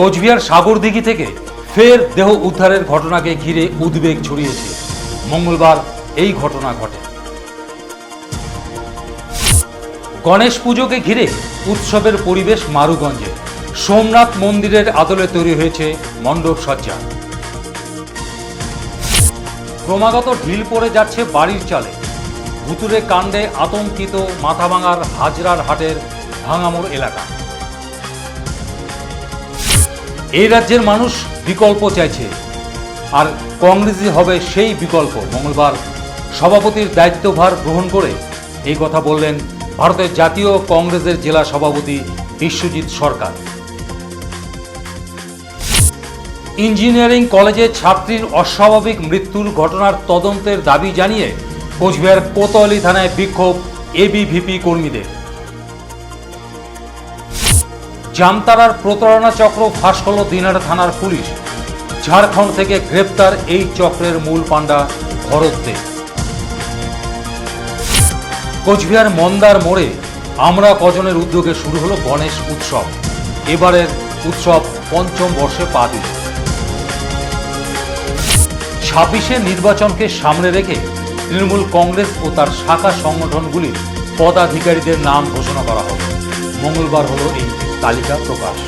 কোচবিহার সাগরদিঘি থেকে ফের দেহ উদ্ধারের ঘটনাকে ঘিরে উদ্বেগ ছড়িয়েছে। মঙ্গলবার এই ঘটনা ঘটে। গণেশ পুজোকে ঘিরে উৎসবের পরিবেশ মারুগঞ্জে। সোমনাথ মন্দিরের আদলে তৈরি হয়েছে মণ্ডপ সজ্জা। ক্রমাগত ঢিল পড়ে যাচ্ছে বাড়ির চালে। ভুতুরে কাণ্ডে আতঙ্কিত মাথাভাঙার হাজরার হাটের ভাঙামোড় এলাকা। এই রাজ্যের মানুষ বিকল্প চাইছে। আর কংগ্রেসই হবে সেই বিকল্প। মঙ্গলবার সভাপতির দায়িত্বভার গ্রহণ করে এই কথা বললেন ভারতের জাতীয় কংগ্রেসের জেলা সভাপতি বিশ্বজিৎ সরকার। ইঞ্জিনিয়ারিং কলেজে ছাত্রীর অস্বাভাবিক মৃত্যুর ঘটনার তদন্তের দাবি জানিয়ে কোচবিহার কোতোয়ালি থানায় বিক্ষোভ এবিভিপি কর্মীদের। জামতারার প্রতারণা চক্র ফাঁস হল দিনার থানার পুলিশ। ঝাড়খণ্ড থেকে গ্রেপ্তার এই চক্রের মূল পাণ্ডা ভরত দে। কোচবিহার মন্দার মোড়ে আমরা কজনের উদ্যোগে শুরু হলো গণেশ উৎসব। এবারের উৎসব পঞ্চম বর্ষে পা দিল। ছাব্বিশে নির্বাচনকে সামনে রেখে তৃণমূল কংগ্রেস ও তার শাখা সংগঠনগুলির পদাধিকারীদের নাম ঘোষণা করা হবে। মঙ্গলবার হলো এই তালিকা প্রকাশ।